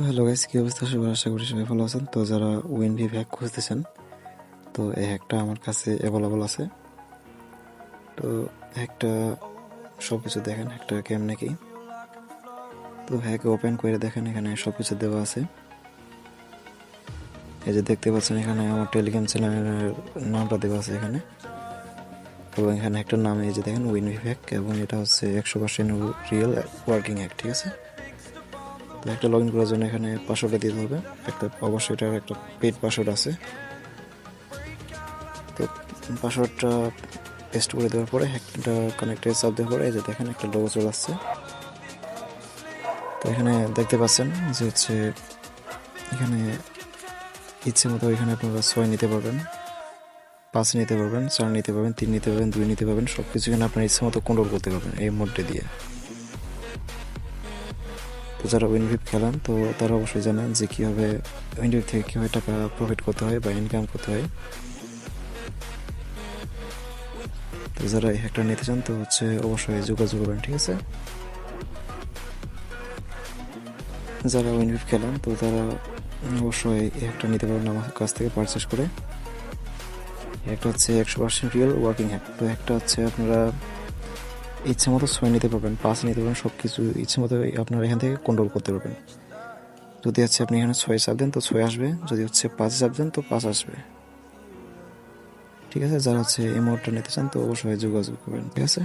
Hello guys কি অবস্থা? সবার আশা করি সবাই ভালো আছেন। তো যারা উইনভি ভ্যাক খুঁজতেছেন, তো এই হ্যাকটা আমার কাছে অ্যাভেলেবল আছে। তো হ্যাকটা সব কিছু দেখেন হ্যাকটা কেমনে কি। তো হ্যাক ওপেন করে দেখেন, এখানে সব কিছু দেওয়া আছে। এই যে দেখতে পাচ্ছেন, এখানে আমার টেলিগ্রাম চ্যানেলের নামটা দেওয়া আছে এখানে। এবং এখানে একটা নাম, এই যে দেখেন উইনভি ভ্যাক এবং এটা হচ্ছে একশো পার্সেন্ট রিয়েল ওয়ার্কিং হ্যাক ঠিক আছে? একটা লগ ইন করার জন্য এখানে পাসওয়ার্ডটা দিতে হবে একটা, অবশ্যই এটার একটা পেড পাসওয়ার্ড আছে। তো পাসওয়ার্ডটা পেস্ট করে দেওয়ার পরে একটা কানেক্টেড চাপ দেওয়ার পরে এই যে দেখেন একটা লোগো চলে আসছে। তো এখানে দেখতে পাচ্ছেন যে হচ্ছে এখানে ইচ্ছে মতো এখানে আপনারা ছয় নিতে পারবেন, পাঁচ নিতে পারবেন, চার নিতে পারবেন, তিন নিতে পারবেন, দুই নিতে পারবেন সব কিছু এখানে আপনার ইচ্ছে মতো কন্ট্রোল করতে পারবেন এই মোডটা দিয়ে। তো যারা উইনভিপ খেলেন, তো তারা অবশ্যই জানেন যে কীভাবে উইনভিপ থেকে কীভাবে টাকা প্রফিট করতে হয় বা ইনকাম করতে হয়। তো যারা এই হ্যাকটা নিতে চান, তো হচ্ছে অবশ্যই যোগাযোগ করবেন, ঠিক আছে? যারা উইনভিপ খেলেন, তো তারা অবশ্যই এই হ্যাকটা নিতে পারেন আমার কাছ থেকে পারচেস করে। একটা হচ্ছে একশো পার্সেন্ট রিয়েল ওয়ার্কিং হ্যাক তো একটা হচ্ছে আপনারা ইচ্ছে মতো ছয় নিতে পারবেন পাস নিতে পারবেন সব কিছু ইচ্ছে মতো আপনারা এখান থেকে কন্ট্রোল করতে পারবেন। যদি হচ্ছে আপনি এখানে ছয় চাপ দেন, তো ছয় আসবে। যদি হচ্ছে পাঁচ চাপ দেন, তো পাঁচ আসবে। ঠিক আছে? যারা হচ্ছে এই মোডটা নিতে চান, তো অবশ্যই যোগাযোগ করবেন। ঠিক আছে?